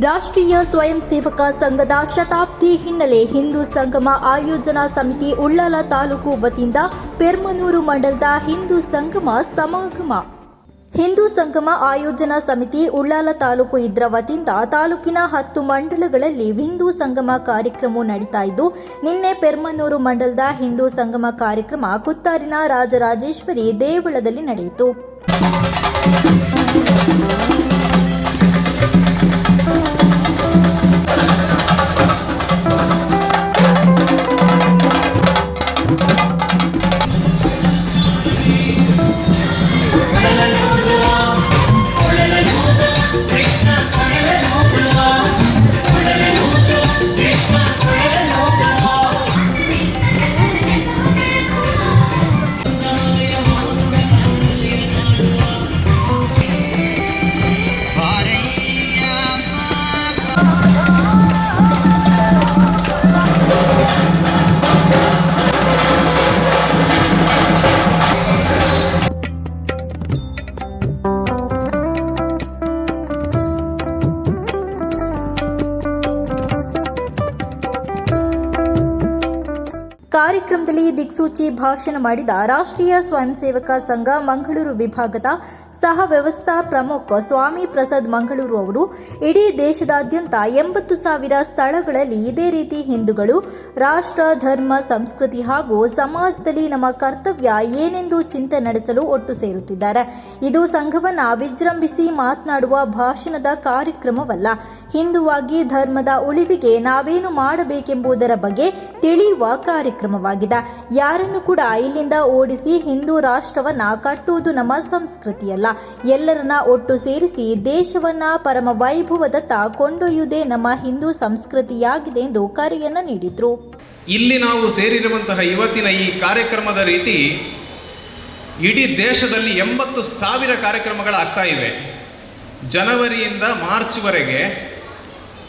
ರಾಷ್ಟ್ರೀಯ ಸ್ವಯಂ ಸೇವಕ ಸಂಘದ ಶತಾಬ್ದಿ ಹಿನ್ನೆಲೆ ಹಿಂದೂ ಸಂಗಮ ಆಯೋಜನಾ ಸಮಿತಿ ಉಳ್ಳಾಲ ತಾಲೂಕು ವತಿಯಿಂದ ಪೆರ್ಮನೂರು ಮಂಡಲದ ಹಿಂದೂ ಸಂಗಮ ಸಮಾಗಮ. ಹಿಂದೂ ಸಂಗಮ ಆಯೋಜನಾ ಸಮಿತಿ ಉಳ್ಳಾಲ ತಾಲೂಕು ಇದ್ರ ವತಿಯಿಂದ ತಾಲೂಕಿನ ಹತ್ತು ಮಂಡಲಗಳಲ್ಲಿ ಹಿಂದೂ ಸಂಗಮ ಕಾರ್ಯಕ್ರಮ ನಡೀತಾ ಇದ್ದು, ನಿನ್ನೆ ಪೆರ್ಮನೂರು ಮಂಡಲದ ಹಿಂದೂ ಸಂಗಮ ಕಾರ್ಯಕ್ರಮ ಕುತ್ತಾರಿನ ರಾಜರಾಜೇಶ್ವರಿ ದೇವಳದಲ್ಲಿ ನಡೆಯಿತು. ಕಾರ್ಯಕ್ರಮದಲ್ಲಿ ದಿಕ್ಸೂಚಿ ಭಾಷಣ ಮಾಡಿದ ರಾಷ್ಟ್ರೀಯ ಸ್ವಯಂ ಸೇವಕ ಸಂಘ ಮಂಗಳೂರು ವಿಭಾಗದ ಸಹ ವ್ಯವಸ್ಥಾ ಪ್ರಮುಖ ಸ್ವಾಮಿ ಪ್ರಸಾದ್ ಮಂಗಳೂರು ಅವರು, ಇಡೀ ದೇಶದಾದ್ಯಂತ ಎಂಬತ್ತು ಸಾವಿರ ಸ್ಥಳಗಳಲ್ಲಿ ಇದೇ ರೀತಿ ಹಿಂದೂಗಳು, ರಾಷ್ಟ್ರ, ಧರ್ಮ, ಸಂಸ್ಕೃತಿ ಹಾಗೂ ಸಮಾಜದಲ್ಲಿ ನಮ್ಮ ಕರ್ತವ್ಯ ಏನೆಂದು ಚಿಂತೆ ನಡೆಸಲು ಒಟ್ಟು ಸೇರುತ್ತಿದ್ದಾರೆ. ಇದು ಸಂಘವನ್ನು ವಿಜೃಂಭಿಸಿ ಮಾತನಾಡುವ ಭಾಷಣದ ಕಾರ್ಯಕ್ರಮವಲ್ಲ. ಹಿಂದುವಾಗಿ ಧರ್ಮದ ಉಳಿವಿಗೆ ನಾವೇನು ಮಾಡಬೇಕೆಂಬುದರ ಬಗ್ಗೆ ತಿಳಿಯುವ ಕಾರ್ಯಕ್ರಮವಾಗಿದೆ. ಯಾರನ್ನು ಕೂಡ ಇಲ್ಲಿಂದ ಓಡಿಸಿ ಹಿಂದೂ ರಾಷ್ಟ್ರವನ್ನ ಕಟ್ಟುವುದು ನಮ್ಮ ಸಂಸ್ಕೃತಿಯಲ್ಲ. ಎಲ್ಲರನ್ನ ಒಟ್ಟು ಸೇರಿಸಿ ದೇಶವನ್ನ ಪರಮ ವೈಭವದತ್ತ ಕೊಂಡೊಯ್ಯುವುದೇ ನಮ್ಮ ಹಿಂದೂ ಸಂಸ್ಕೃತಿಯಾಗಿದೆ ಎಂದು ಕರೆಯನ್ನು ನೀಡಿದ್ರು. ಇಲ್ಲಿ ನಾವು ಸೇರಿರುವಂತಹ ಇವತ್ತಿನ ಈ ಕಾರ್ಯಕ್ರಮದ ರೀತಿ ಇಡೀ ದೇಶದಲ್ಲಿ ಎಂಬತ್ತು ಸಾವಿರ ಕಾರ್ಯಕ್ರಮಗಳಾಗ್ತಾ ಇವೆ. ಜನವರಿಯಿಂದ ಮಾರ್ಚ್ವರೆಗೆ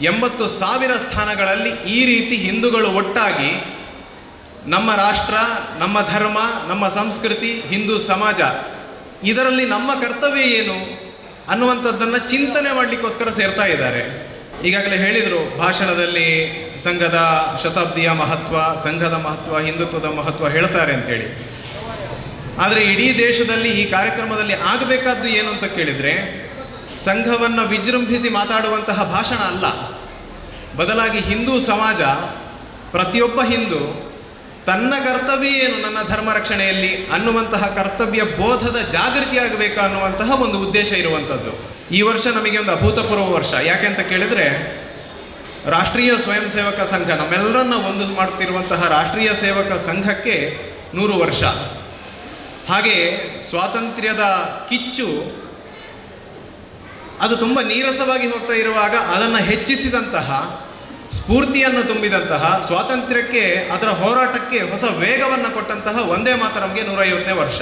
ಎಂಬತ್ತು ಸಾವಿರ ಸ್ಥಾನಗಳಲ್ಲಿ ಈ ರೀತಿ ಹಿಂದೂಗಳು ಒಟ್ಟಾಗಿ ನಮ್ಮ ರಾಷ್ಟ್ರ, ನಮ್ಮ ಧರ್ಮ, ನಮ್ಮ ಸಂಸ್ಕೃತಿ, ಹಿಂದೂ ಸಮಾಜ ಇದರಲ್ಲಿ ನಮ್ಮ ಕರ್ತವ್ಯ ಏನು ಅನ್ನುವಂಥದ್ದನ್ನು ಚಿಂತನೆ ಮಾಡಲಿಕ್ಕೋಸ್ಕರ ಸೇರ್ತಾ ಇದ್ದಾರೆ. ಈಗಾಗಲೇ ಹೇಳಿದರು, ಭಾಷಣದಲ್ಲಿ ಸಂಘದ ಶತಾಬ್ದಿಯ ಮಹತ್ವ, ಸಂಘದ ಮಹತ್ವ, ಹಿಂದುತ್ವದ ಮಹತ್ವ ಹೇಳ್ತಾರೆ ಅಂತೇಳಿ. ಆದರೆ ಇಡೀ ದೇಶದಲ್ಲಿ ಈ ಕಾರ್ಯಕ್ರಮದಲ್ಲಿ ಆಗಬೇಕಾದ್ದು ಏನು ಅಂತ ಕೇಳಿದರೆ, ಸಂಘವನ್ನು ವಿಜೃಂಭಿಸಿ ಮಾತಾಡುವಂತಹ ಭಾಷಣ ಅಲ್ಲ. ಬದಲಾಗಿ ಹಿಂದೂ ಸಮಾಜ ಪ್ರತಿಯೊಬ್ಬ ಹಿಂದೂ ತನ್ನ ಕರ್ತವ್ಯ ಏನು ನನ್ನ ಧರ್ಮ ರಕ್ಷಣೆಯಲ್ಲಿ? ಅನ್ನುವಂತಹ ಕರ್ತವ್ಯ ಬೋಧದ ಜಾಗೃತಿ ಆಗಬೇಕು ಅನ್ನುವಂತಹ ಒಂದು ಉದ್ದೇಶ ಇರುವಂಥದ್ದು. ಈ ವರ್ಷ ನಮಗೆ ಒಂದು ಅಭೂತಪೂರ್ವ ವರ್ಷ. ಯಾಕೆ ಅಂತ ಕೇಳಿದ್ರೆ, ರಾಷ್ಟ್ರೀಯ ಸ್ವಯಂ ಸೇವಕ ಸಂಘ, ನಮ್ಮೆಲ್ಲರನ್ನ ಒಂದು ಮಾಡುತ್ತಿರುವಂತಹ ರಾಷ್ಟ್ರೀಯ ಸೇವಕ ಸಂಘಕ್ಕೆ ನೂರು ವರ್ಷ. ಹಾಗೆ ಸ್ವಾತಂತ್ರ್ಯದ ಕಿಚ್ಚು, ಅದು ತುಂಬ ನೀರಸವಾಗಿ ಹೋಗ್ತಾ ಇರುವಾಗ ಅದನ್ನು ಹೆಚ್ಚಿಸಿದಂತಹ ಸ್ಫೂರ್ತಿಯನ್ನು ತುಂಬಿದಂತಹ ಸ್ವಾತಂತ್ರ್ಯಕ್ಕೆ, ಅದರ ಹೋರಾಟಕ್ಕೆ ಹೊಸ ವೇಗವನ್ನು ಕೊಟ್ಟಂತಹ ಒಂದೇ ಮಾತರಮ್ಗೆ ನೂರೈವತ್ತನೇ ವರ್ಷ.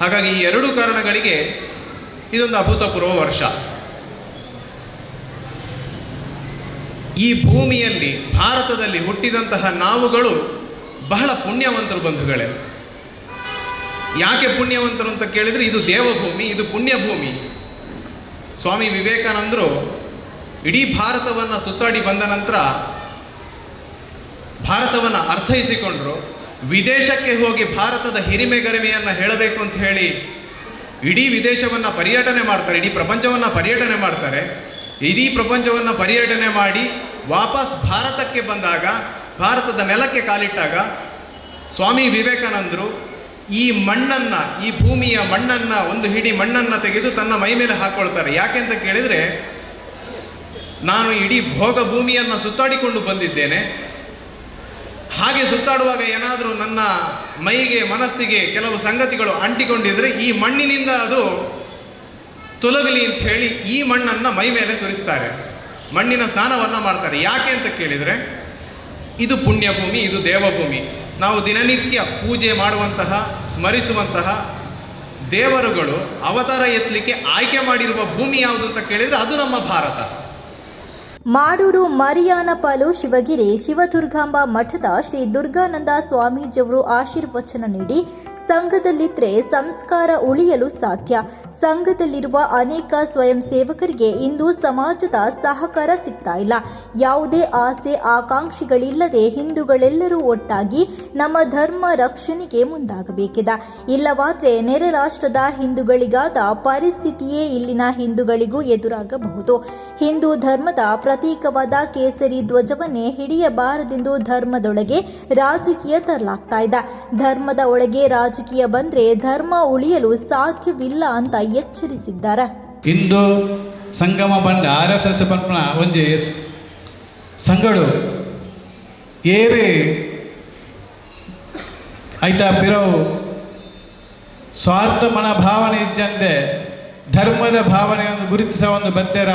ಹಾಗಾಗಿ ಈ ಎರಡು ಕಾರಣಗಳಿಗೆ ಇದೊಂದು ಅಭೂತಪೂರ್ವ ವರ್ಷ. ಈ ಭೂಮಿಯಲ್ಲಿ, ಭಾರತದಲ್ಲಿ ಹುಟ್ಟಿದಂತಹ ನಾವುಗಳು ಬಹಳ ಪುಣ್ಯವಂತರು ಬಂಧುಗಳೇ. ಯಾಕೆ ಪುಣ್ಯವಂತರು ಅಂತ ಕೇಳಿದ್ರೆ, ಇದು ದೇವಭೂಮಿ, ಇದು ಪುಣ್ಯಭೂಮಿ. ಸ್ವಾಮಿ ವಿವೇಕಾನಂದರು ಇಡೀ ಭಾರತವನ್ನು ಸುತ್ತಾಡಿ ಬಂದ ನಂತರ ಭಾರತವನ್ನು ಅರ್ಥೈಸಿಕೊಂಡ್ರು. ವಿದೇಶಕ್ಕೆ ಹೋಗಿ ಭಾರತದ ಹಿರಿಮೆ ಗರಿಮೆಯನ್ನು ಹೇಳಬೇಕು ಅಂತ ಹೇಳಿ ಇಡೀ ವಿದೇಶವನ್ನು ಪರ್ಯಟನೆ ಮಾಡ್ತಾರೆ, ಇಡೀ ಪ್ರಪಂಚವನ್ನು ಪರ್ಯಟನೆ ಮಾಡ್ತಾರೆ. ಇಡೀ ಪ್ರಪಂಚವನ್ನು ಪರ್ಯಟನೆ ಮಾಡಿ ವಾಪಸ್ ಭಾರತಕ್ಕೆ ಬಂದಾಗ, ಭಾರತದ ನೆಲಕ್ಕೆ ಕಾಲಿಟ್ಟಾಗ ಸ್ವಾಮಿ ವಿವೇಕಾನಂದರು ಈ ಮಣ್ಣನ್ನು, ಈ ಭೂಮಿಯ ಮಣ್ಣನ್ನು, ಒಂದು ಹಿಡಿ ಮಣ್ಣನ್ನು ತೆಗೆದು ತನ್ನ ಮೈ ಮೇಲೆ ಹಾಕ್ಕೊಳ್ತಾರೆ ಯಾಕೆ ಅಂತ ಕೇಳಿದ್ರೆ ನಾನು ಇಡೀ ಭೋಗ ಭೂಮಿಯನ್ನು ಸುತ್ತಾಡಿಕೊಂಡು ಬಂದಿದ್ದೇನೆ. ಹಾಗೆ ಸುತ್ತಾಡುವಾಗ ಏನಾದರೂ ನನ್ನ ಮೈಗೆ, ಮನಸ್ಸಿಗೆ ಕೆಲವು ಸಂಗತಿಗಳು ಅಂಟಿಕೊಂಡಿದ್ರೆ ಈ ಮಣ್ಣಿನಿಂದ ಅದು ತೊಲಗಲಿ ಅಂತ ಹೇಳಿ ಈ ಮಣ್ಣನ್ನು ಮೈ ಮೇಲೆ ಸುರಿಸ್ತಾರೆ. ಮಣ್ಣಿನ ಸ್ನಾನವನ್ನು ಮಾಡ್ತಾರೆ. ಯಾಕೆ ಅಂತ ಕೇಳಿದರೆ, ಇದು ಪುಣ್ಯಭೂಮಿ, ಇದು ದೇವಭೂಮಿ. ನಾವು ದಿನನಿತ್ಯ ಪೂಜೆ ಮಾಡುವಂತಹ, ಸ್ಮರಿಸುವಂತಹ ದೇವರುಗಳು ಅವತಾರ ಎತ್ತಲಿಕ್ಕೆ ಆಯ್ಕೆ ಮಾಡಿರುವ ಭೂಮಿ ಯಾವುದು ಅಂತ ಕೇಳಿದರೆ ಅದು ನಮ್ಮ ಭಾರತ. ಮಾಡೂರು ಮರಿಯಾನಪಾಲು ಶಿವಗಿರಿ ಶಿವದುರ್ಗಾಂಬ ಮಠದ ಶ್ರೀ ದುರ್ಗಾನಂದ ಸ್ವಾಮೀಜಿಯವರು ಆಶೀರ್ವಚನ ನೀಡಿ ಸಂಘದಲ್ಲಿದ್ದರೆ ಸಂಸ್ಕಾರ ಉಳಿಯಲು ಸಾಧ್ಯ. ಸಂಘದಲ್ಲಿರುವ ಅನೇಕ ಸ್ವಯಂ ಸೇವಕರಿಗೆ ಇಂದು ಸಮಾಜದ ಸಹಕಾರ ಸಿಗ್ತಾ ಇಲ್ಲ. ಯಾವುದೇ ಆಸೆ, ಆಕಾಂಕ್ಷಿಗಳಿಲ್ಲದೆ ಹಿಂದೂಗಳೆಲ್ಲರೂ ಒಟ್ಟಾಗಿ ನಮ್ಮ ಧರ್ಮ ರಕ್ಷಣೆಗೆ ಮುಂದಾಗಬೇಕಿದೆ. ಇಲ್ಲವಾದರೆ ನೆರೆ ರಾಷ್ಟ್ರದ ಹಿಂದೂಗಳಿಗಾದ ಪರಿಸ್ಥಿತಿಯೇ ಇಲ್ಲಿನ ಹಿಂದೂಗಳಿಗೂ ಎದುರಾಗಬಹುದು. ಹಿಂದೂ ಧರ್ಮದ ಪ್ರತೀಕವಾದ ಕೇಸರಿ ಧ್ವಜವನ್ನೇ ಹಿಡಿಯಬಾರದೆಂದು ಧರ್ಮದೊಳಗೆ ರಾಜಕೀಯ ತರಲಾಗ್ತಾ ಇದೆ. ಧರ್ಮದ ಒಳಗೆ ರಾಜಕೀಯ ಬಂದ್ರೆ ಧರ್ಮ ಉಳಿಯಲು ಸಾಧ್ಯವಿಲ್ಲ ಅಂತ ಎಚ್ಚರಿಸಿದ್ದಾರೆ? ಇಂದು ಸಂಗಮ ಬಂಡ ಆರ್ ಎಸ್ ಎಸ್ ಪನ್ಪನ ಒಂಜಿ ಸಂಗಡು, ಏರಿ ಐತ ಪಿರವು ಸ್ವಾರ್ಥ ಮನೋಭಾವನೆ ಇಜ್ಜಂದೆ ಧರ್ಮದ ಭಾವನೆಯನ್ನು ಗುರುತಿಸ ಒಂದು ಬತ್ತೆರ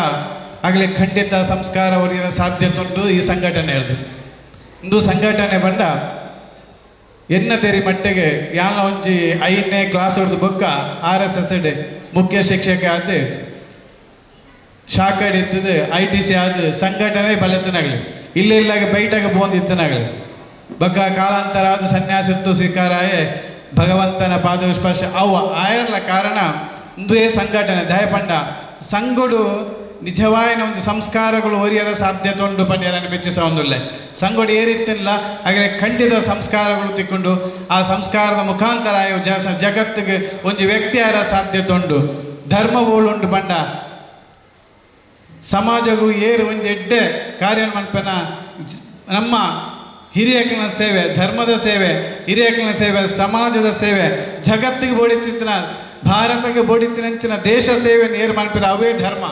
ಆಗಲಿ ಖಂಡಿತ ಸಂಸ್ಕಾರ ಒರಿಯ ಸಾಧ್ಯತೆ ಉಂಟು ಈ ಸಂಘಟನೆ ಹೇಳ್ದು ಇಂದು ಸಂಘಟನೆ ಬಂಡ ಎನ್ನ ತೆರಿ ಮಟ್ಟಿಗೆ ಯಾನ ಒಂಜಿ ಐದನೇ ಕ್ಲಾಸ್ ಹೊಡೆದು ಬೊಕ್ಕ ಆರ್ ಎಸ್ ಎಸ್ ಡ್. ಮುಖ್ಯ ಶಿಕ್ಷಕ ಆದ ಶಾಖ ಇರ್ತದೆ ಐ ಟಿ ಸಿ ಆದ ಸಂಘಟನೆ ಬಲತನಾಗಲಿ. ಇಲ್ಲ ಇಲ್ಲಾಗ ಬೈಟಾಗ ಬೋಂದಿತ್ತನಾಗಲಿ ಬಕ್ಕ ಕಾಲಾಂತರ ಆದ ಸನ್ಯಾಸತ್ವ ಸ್ವೀಕಾರ ಆಯೆ ಭಗವಂತನ ಪಾದ ಸ್ಪರ್ಶ ಅವು. ಆಯರ್ಲ ಕಾರಣ ಇಂದುವೇ ಸಂಘಟನೆ. ದಯಪಂಡ ಸಂಗೊಡು ನಿಜವಾಯಿನ ಒಂದು ಸಂಸ್ಕಾರಗಳು ಒರಿಯರ ಸಾಧ್ಯತೆ ಉಂಡು ಪಂಡ್ಯರನ್ನು ಮೆಚ್ಚಿಸ ಒಂದುಲ್ಲೆ. ಸಂಗೊಡು ಏರಿತ್ತಿಲ್ಲ ಹಾಗೆ ಖಂಡಿತ ಸಂಸ್ಕಾರಗಳು ತಿಕ್ಕೊಂಡು ಆ ಸಂಸ್ಕಾರದ ಮುಖಾಂತರ ಜಗತ್ತಿಗೆ ಒಂದು ವ್ಯಕ್ತಿಯರ ಸಾಧ್ಯತೆ ಉಂಟು. ಧರ್ಮವುಳುಂಟು ಬಂಡ ಸಮಾಜಗೂ ಏರು ಒಂದು ಎಡ್ಡೆ ಕಾರ್ಯ ಮನ್ಪನ ನಮ್ಮ ಹಿರಿಯಕ್ಕಿನ ಸೇವೆ, ಧರ್ಮದ ಸೇವೆ ಹಿರಿಯಕ್ಕಿನ ಸೇವೆ, ಸಮಾಜದ ಸೇವೆ, ಜಗತ್ತಿಗೆ ಬೋಡಿತ್ತಿತ್ತಿನ, ಭಾರತಕ್ಕೆ ಬೋಡಿತ್ತಿನಂಚಿನ ದೇಶ ಸೇವೆ ನೇರು ಅವೇ ಧರ್ಮ.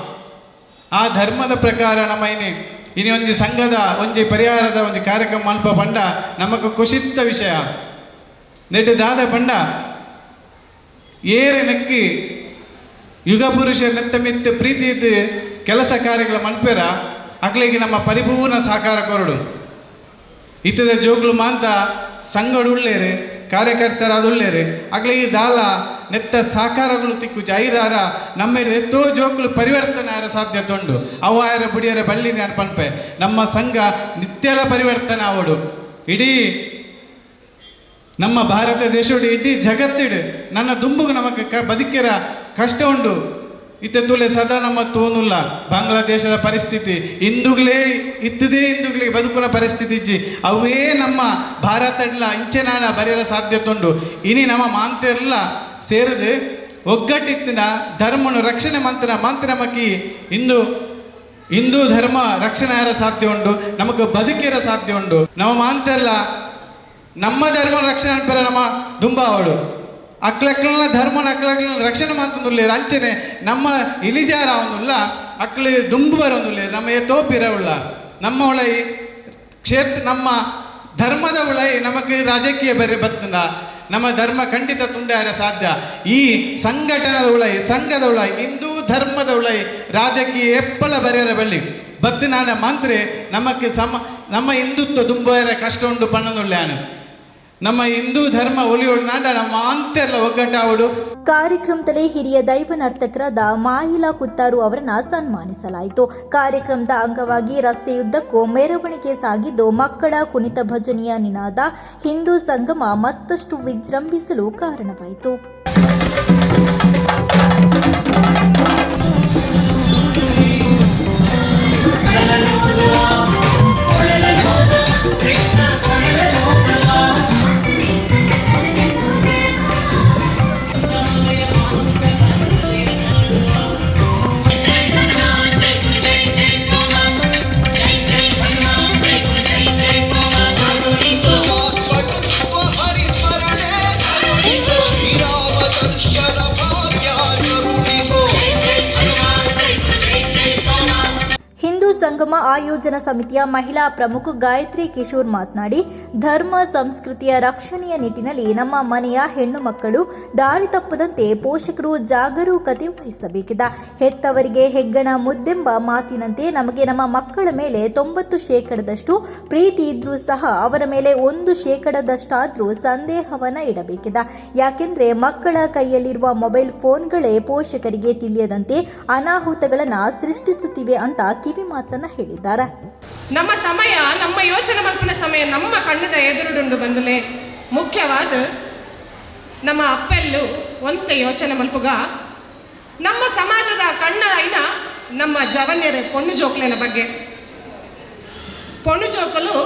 ಆ ಧರ್ಮದ ಪ್ರಕಾರ ನಮ್ಮ ಇನಿ ಇನಿ ಒಂಜಿ ಸಂಘದ ಒಂಜಿ ಪರಿಹಾರದ ಒಂಜಿ ಕಾರ್ಯಕ್ರಮ ಅಲ್ಪ ಪಂಡ ನಮకు ಕುಶಿತ್ತ ವಿಷಯ. ನೆಟ್ಟು ದಾದ ಪಂಡ, ಏರೆ ನೆಕ್ಕಿ ಯುಗ ಪುರುಷ ನೆತ್ತ ಮಿತ್ತ ಕೆಲಸ ಕಾರ್ಯಗಳ ಮನ್ಪೆರ ಅಕ್ಲಿಗೆ ನಮ್ಮ ಪರಿಪೂರ್ಣ ಸಹಕಾರ ಕೊರಡು. ಇತದ ಜೋಗ್ಲು ಮಾಂತ ಸಂಗಡು ಕಾರ್ಯಕರ್ತರ ಅದುಳ್ಳೇರೆ ಈ ದಾಲ ನೆತ್ತ ಸಾಕಾರಗಳು ತಿಕ್ಕು ಜಾಹೀರಾರ ನಮ್ಮ ಎತ್ತೋ ಜೋಕುಲು ಪರಿವರ್ತನೆ ಆರ ಸಾಧ್ಯತೆ ಉಂಡು ಅವಾಯರ ಬುಡಿಯರ ಬಳ್ಳಿದೆ ಅನ್ಪನ್ಪೆ ನಮ್ಮ ಸಂಘ ನಿತ್ಯಲ ಪರಿವರ್ತನೆ ಆವಡು. ಇಡೀ ನಮ್ಮ ಭಾರತ ದೇಶಡು ಇಡೀ ಜಗತ್ತಿಡು ನನ್ನ ದುಂಬುಗು ನಮಗೆ ಕ ಬದುಕಿರ ಕಷ್ಟ ಉಂಡು ಇತ್ತೆ ತುಲೆ ಸದಾ ನಮ್ಮ ತೋನುಲ್ಲ. ಬಾಂಗ್ಲಾದೇಶದ ಪರಿಸ್ಥಿತಿ. ಇಂದುಗಳೇ ಇತ್ತದೇ ಇಂದುಗಳಿಗೆ ಬದುಕುನ ಪರಿಸ್ಥಿತಿ ಇಜ್ಜಿ. ಅವೇ ನಮ್ಮ ಭಾರತ ಇಲ್ಲ ಇಂಚೆನಾಡ ಬರೆಯಲ ಸಾಧ್ಯತೆ ಉಂಡು ಇನಿ ನಮ್ಮ ಮಾಂತೆಲ್ಲ ಸೇರಿದು ಒಗ್ಗಟ್ಟಿತ್ತಿನ ಧರ್ಮನು ರಕ್ಷಣೆ ಮಂತ್ರ ಮಂತ್ರ ಮಕ್ಕಿ ಇಂದು ಹಿಂದೂ ಧರ್ಮ ರಕ್ಷಣೆ ಸಾಧ್ಯ ಉಂಡು ನಮಗೆ ಬದುಕಿರ ಸಾಧ್ಯ ಉಂಡು ನಮ್ಮ ಮಾಂತೆಲ್ಲ ನಮ್ಮ ಧರ್ಮ ರಕ್ಷಣೆ ಅನ್ಪರ ನಮ್ಮ ದುಂಬ ಅವಳು ಅಕ್ಲಕ್ಲನ ಧರ್ಮನ ಅಕ್ಲಕ್ಲನ ರಕ್ಷಣೆ ಮಾಡ್ತಂದುಲ್ಲೆ ಅಂಚನೆ ನಮ್ಮ ಇಳಿಜಾರ ಅವನುಲ್ಲ, ಅಕ್ಲು ದುಂಬು ಬರೋನುಲ್ಲೆ ನಮ್ಮ ತೋಪಿರವುಳ್ಳ ನಮ್ಮ ಒಳೈ ಕ್ಷೇತ್ರ ನಮ್ಮ ಧರ್ಮದ ಉಳೈ ನಮಗೆ ರಾಜಕೀಯ ಬೇರೆ ಬತ್ತನ ನಮ್ಮ ಧರ್ಮ ಖಂಡಿತ ತುಂಡಾರ ಸಾಧ್ಯ. ಈ ಸಂಘಟನದ ಉಳೈ ಸಂಘದ ಉಳೈ ಹಿಂದೂ ಧರ್ಮದ ಉಳೈ ರಾಜಕೀಯ ಎಪ್ಪಳ ಬರೆಯರ ಬಳ್ಳಿ. ಬತ್ತಿನಾನ ಮಂತ್ರಿ ನಮಕ್ಕೆ ಸಮ, ನಮ್ಮ ಹಿಂದುತ್ವ ದುಂಬರ ಕಷ್ಟ ಉಂಟು ಪಣ್ಣನುಳ್ಳ್ಯಾನು ನಮ್ಮ ಹಿಂದೂ ಧರ್ಮ ಒಲಿಯೋಡು ನಾಡ ನಮ್ಮ ಅಂತೆಲ್ಲ ಒಗ್ಗಟ್ಟಾವಡು ಕಾರ್ಯಕ್ರಮದಲ್ಲಿ ಹಿರಿಯ ದೈವ ನರ್ತಕರಾದ ಮಾಹಿಲಾ ಕುತ್ತಾರು ಅವರನ್ನ ಸನ್ಮಾನಿಸಲಾಯಿತು. ಕಾರ್ಯಕ್ರಮದ ಅಂಗವಾಗಿ ರಸ್ತೆಯುದ್ದಕ್ಕೂ ಮೆರವಣಿಗೆ ಸಾಗಿದ್ದು ಮಕ್ಕಳ ಕುಣಿತ ಭಜನೆಯ ನಿನಾದ ಹಿಂದೂ ಸಂಗಮ ಮತ್ತಷ್ಟು ವಿಜೃಂಭಿಸಲು ಕಾರಣವಾಯಿತು. ಸಂಗಮ ಆಯೋಜನಾ ಸಮಿತಿಯ ಮಹಿಳಾ ಪ್ರಮುಖ ಗಾಯತ್ರಿ ಕಿಶೋರ್ ಮಾತನಾಡಿ ಧರ್ಮ ಸಂಸ್ಕೃತಿಯ ರಕ್ಷಣೆಯ ನಿಟ್ಟಿನಲ್ಲಿ ನಮ್ಮ ಮನೆಯ ಹೆಣ್ಣು ಮಕ್ಕಳು ದಾರಿ ತಪ್ಪದಂತೆ ಪೋಷಕರು ಜಾಗರೂಕತೆ ವಹಿಸಬೇಕಿದೆ. ಹೆತ್ತವರಿಗೆ ಹೆಗ್ಗಣ ಮುದ್ದೆಂಬ ಮಾತಿನಂತೆ ನಮಗೆ ನಮ್ಮ ಮಕ್ಕಳ ಮೇಲೆ ತೊಂಬತ್ತು ಶೇಕಡದಷ್ಟು ಪ್ರೀತಿ ಇದ್ರೂ ಸಹ ಅವರ ಮೇಲೆ ಒಂದು ಶೇಕಡದಷ್ಟಾದರೂ ಸಂದೇಹವನ್ನ ಇಡಬೇಕಿದೆ. ಯಾಕೆಂದ್ರೆ ಮಕ್ಕಳ ಕೈಯಲ್ಲಿರುವ ಮೊಬೈಲ್ ಫೋನ್ಗಳೇ ಪೋಷಕರಿಗೆ ತಿಳಿಯದಂತೆ ಅನಾಹುತಗಳನ್ನ ಸೃಷ್ಟಿಸುತ್ತಿವೆ ಅಂತ ಕಿವಿ ಮಾತನ್ನ ಹೇಳಿದ್ದಾರೆ. ನಮ್ಮ ಸಮಯ, ನಮ್ಮ ಯೋಚನೆ ಮಲ್ಪನ ಸಮಯ, ನಮ್ಮ ಕಣ್ಣದ ಎದುರುಡುಂಡು ಬಂದಲೆ. ಮುಖ್ಯವಾದ ನಮ್ಮ ಅಪ್ಪೆಲ್ಲು ಒಂತೆ ಯೋಚನೆ ಮಲ್ಪುಗ, ನಮ್ಮ ಸಮಾಜದ ಕಣ್ಣ ಐನ ನಮ್ಮ ಜವನ್ಯರ ಪೊಣ್ಣು ಜೋಕ್ಲೆನ ಬಗ್ಗೆ. ಪೊಣ್ಣು ಜೋಕಲು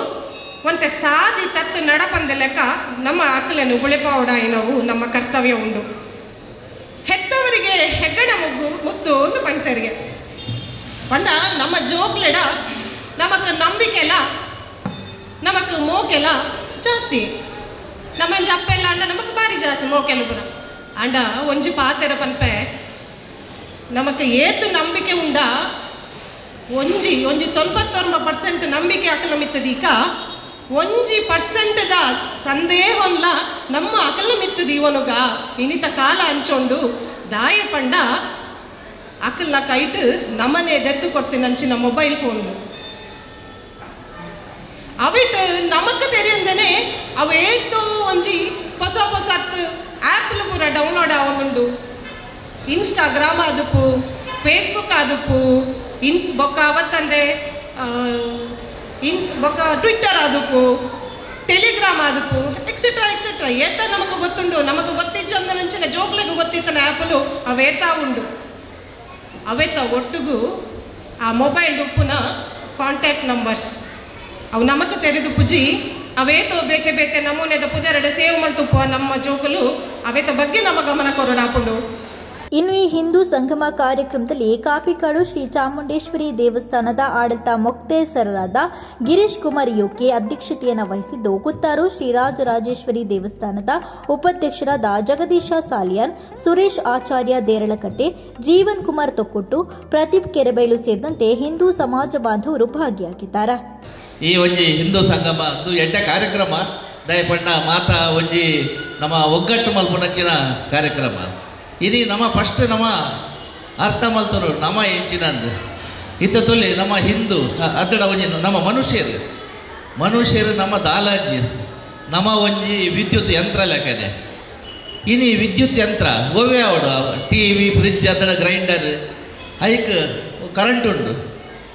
ಒಂತೆ ಸಾದಿ ತತ್ತು ನಡಪಂದ ಲೆಕ್ಕ ನಮ್ಮ ಅಕ್ಕಲನ್ನು ಉಳಿಪಾವುಡ ಏನವು ನಮ್ಮ ಕರ್ತವ್ಯ ಉಂಡು. ಹೆತ್ತವರಿಗೆ ಹೆಗ್ಗಡ ಮುಗ್ಗು ಮುತ್ತು ಒಂದು ಪಂಟರಿಗೆ ಪಂಡ ನಮ್ಮ ಜೋಕ್ಲೆಡ ನಮಕ್ ನಂಬಿಕೆಲ ನಮಕ್ ಮೋಕೆಲ ಜಾಸ್ತಿ. ನಮ್ಮ ಜಪ್ಪೆಲ್ಲ ಅಂಡ ನಮಕ್ ಬಾರಿ ಜಾಸ್ತಿ ಮೋಕೆಲು ಪುರ ಅಂಡ, ಒಂಜಿ ಪಾತೆರ ಪನ್ಪೆ, ನಮಕ್ ಏತು ನಂಬಿಕೆ ಉಂಡ, ಒಂಜಿ ಒಂಜಿ ಸ್ವಲ್ಪ ತೋರ್ಮ ಪರ್ಸೆಂಟ್ ನಂಬಿಕೆ ಅಕಲ ಮಿತ್ತದೀಕ ಒಂಜಿ ಪರ್ಸೆಂಟ್ದ ಸಂದೇಹಲ್ಲ ನಮ್ಮ ಅಕಲ ಮಿತ್ತದಿ ಇವನುಗ ಇನಿತ ಕಾಲ ಹಂಚೊಂಡು ದಾಯ ಪಂಡ ಅಕಲ್ನ ಕೈಟ್ ನಮ್ಮನೆ ದೆತ್ತು ಕೊಡ್ತೀನಿ ಅಂಚಿನ ಮೊಬೈಲ್ ಫೋನ್ ಅವಿಟ್, ನಮಕ್ ತೆರೆಯಂದನೆ ಅವೇತು ಒಂಜಿ ಹೊಸ ಹೊಸತ್ ಆ್ಯಪ್ಲು ಪೂರ ಡೌನ್ಲೋಡ್ ಆವೊಂದುಂಡು ಇನ್ಸ್ಟಾಗ್ರಾಮ್ ಆದುಪ್ಪು ಫೇಸ್ಬುಕ್ ಆದುಪ್ಪು ಇನ್, ಬೊಕ್ಕ ಅವತ್ತಂದೆ ಇನ್, ಬೊಕ್ಕ ಟ್ವಿಟ್ಟರ್ ಆದುಪ್ಪು ಟೆಲಿಗ್ರಾಮ್ ಆದುಪ್ಪು ಎಕ್ಸೆಟ್ರಾ ಎಕ್ಸೆಟ್ರಾ ಏತ ನಮಕ್ ಗೊತ್ತುಂಡು, ನಮಕ್ ಜೋಕ್ಲಿಗೆ ಜೋಕ್ಲೆಗ್ ಗೊತ್ತಿತ್ತನ ಆ್ಯಪಲು ಅವೇತಾ ಉಂಡು. ಅವೇತ ಒಟ್ಟಿಗೂ ಆ ಮೊಬೈಲ್ ಉಪ್ಪುನ ಕಾಂಟ್ಯಾಕ್ಟ್ ನಂಬರ್ಸ್ ಅವು ನಮಕ ತೆರೆದು ಪುಜಿ ಅವೇತೋ ಬೇತೆ ಬೇತೆ ನಮೂನೆದ ಪುದೆರಡು ಸೇವ್ ಮಲ್ತುಪ್ಪ ನಮ್ಮ ಜೋಕಲು ಅವೇತ ಬಗ್ಗೆ ನಮ್ಮ ಗಮನ ಕೊರಡಾಪುಂಡು ಇನ್ನು ಈ ಹಿಂದೂ ಸಂಗಮ ಕಾರ್ಯಕ್ರಮದಲ್ಲಿ ಕಾಪಿಕಾಡು ಶ್ರೀ ಚಾಮುಂಡೇಶ್ವರಿ ದೇವಸ್ಥಾನದ ಆಡಳಿತ ಮೊಕ್ತೇಸರರಾದ ಗಿರೀಶ್ ಕುಮಾರ್ ಯೋಕೆ ಅಧ್ಯಕ್ಷತೆಯನ್ನು ವಹಿಸಿದ್ದು, ಕುತ್ತಾರು ಶ್ರೀರಾಜರಾಜೇಶ್ವರಿ ದೇವಸ್ಥಾನದ ಉಪಾಧ್ಯಕ್ಷರಾದ ಜಗದೀಶ ಸಾಲಿಯನ್, ಸುರೇಶ್ ಆಚಾರ್ಯ ದೇರಳಕಟ್ಟೆ, ಜೀವನ್ ಕುಮಾರ್ ತೊಕ್ಕೊಟ್ಟು, ಪ್ರದೀಪ್ ಕೆರೆಬೈಲು ಸೇರಿದಂತೆ ಹಿಂದೂ ಸಮಾಜ ಬಾಂಧವರು ಭಾಗಿಯಾಗಿದ್ದಾರೆ. ಈ ಒಂಜಿ ಹಿಂದೂ ಸಂಗಮ, ಅದು ಎಡ್ಡ ಕಾರ್ಯಕ್ರಮ. ದಯಪಣ್ಣ, ಮಾತ ಒಂಜಿ ನಮ್ಮ ಒಗ್ಗಟ್ಟು ಮಲ್ಪುನಂಚಿನ ಕಾರ್ಯಕ್ರಮ. ಇನಿ ನಮ್ಮ ಫಸ್ಟ್ ನಮ್ಮ ಅರ್ಥ ಮಲ್ತರು ನಮ್ಮ ಎಂಚಿನಂದು ಇತ್ತ ತೊಲಿ ನಮ್ಮ ಹಿಂದೂ ಅದಡ ಒಂಜಿ ನಮ್ಮ ಮನುಷ್ಯರು. ಮನುಷ್ಯರು ನಮ್ಮ ದಾಲಾಜಿ. ನಮ್ಮ ಒಂಜಿ ವಿದ್ಯುತ್ ಯಂತ್ರ ಲೆಕ್ಕನೆ. ಇನಿ ವಿದ್ಯುತ್ ಯಂತ್ರ, ಒವ್ವೆ ಅವಡು ಟಿ ವಿ ಫ್ರಿಜ್ ಅದರ ಗ್ರೈಂಡರ್ ಐಕ್ ಕರೆಂಟ್ ಉಂಡು.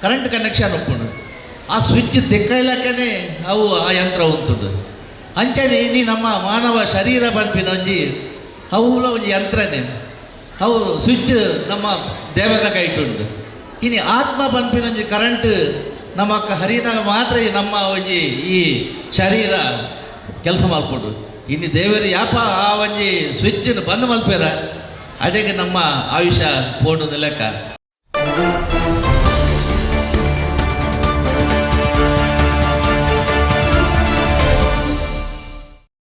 ಕರೆಂಟ್ ಕನೆಕ್ಷನ್ ಉಪ್ಪುಂಡು. ಆ ಸ್ವಿಚ್ ತೆಕ್ಕೈಲಕ್ಕನೆ ಅವು ಆ ಯಂತ್ರ ಉಂತುಂಡು ಅಂಚನೆ ನೀ ನಮ್ಮ ಮಾನವ ಶರೀರ ಬಂಪಿನ ಒಂಜಿ ಅವುಲ ಒಂಜಿ ಯಂತ್ರನೇ. ಅವು ಸ್ವಿಚ್ ನಮ್ಮ ದೇವರ ಕೈಟುಂಡು ಇನಿ ಆತ್ಮ ಬಂಪಿನ ಒಂಜಿ ಕರೆಂಟ್ ನಮ್ಮ ಹರಿನಾಗ ಮಾತ್ರ ನಮ್ಮ ಒಂಜಿ ಈ ಶರೀರ ಕೆಲಸ ಮಲ್ಪುಂಡು ಇನ್ನು ದೇವರು ಯಾಪ ಆ ಒಂಜಿ ಸ್ವಿಚ್ಚನ್ನು ಬಂದ್ ಮಲ್ಪೇರ? ಅದಕ್ಕೆ ನಮ್ಮ ಆಯುಷ್ಯ ಪೋಣದ ಲೆಕ್ಕ.